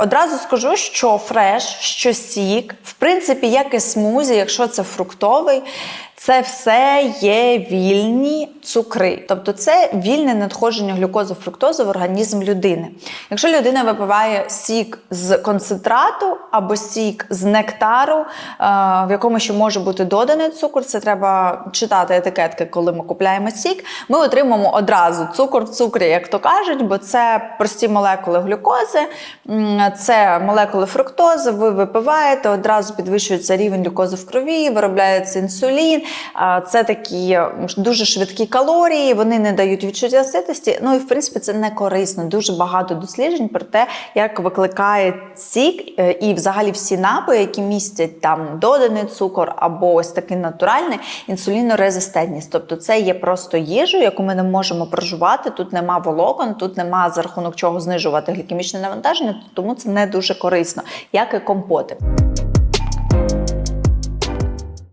Одразу скажу, що фреш, що сік, в принципі, як і смузі, якщо це фруктовий, це все є вільні цукри, тобто це вільне надходження глюкози фруктози в організм людини. Якщо людина випиває сік з концентрату або сік з нектару, е, в якому ще може бути доданий цукор, це треба читати етикетки, коли ми купляємо сік. Ми отримаємо одразу цукор в цукрі, як то кажуть, бо це прості молекули глюкози, це молекули фруктози. Ви випиваєте, одразу підвищується рівень глюкози в крові, виробляється інсулін. Це такі дуже швидкі калорії, вони не дають відчуття ситості. Ну і в принципі це не корисно. Дуже багато досліджень про те, як викликає сік е, і взагалі всі напої, які містять там доданий цукор або ось такий натуральний інсулінорезистентність. Тобто це є просто їжу, яку ми не можемо проживати. Тут нема волокон, тут нема за рахунок чого знижувати глікемічне навантаження, тому це не дуже корисно, як і компоти.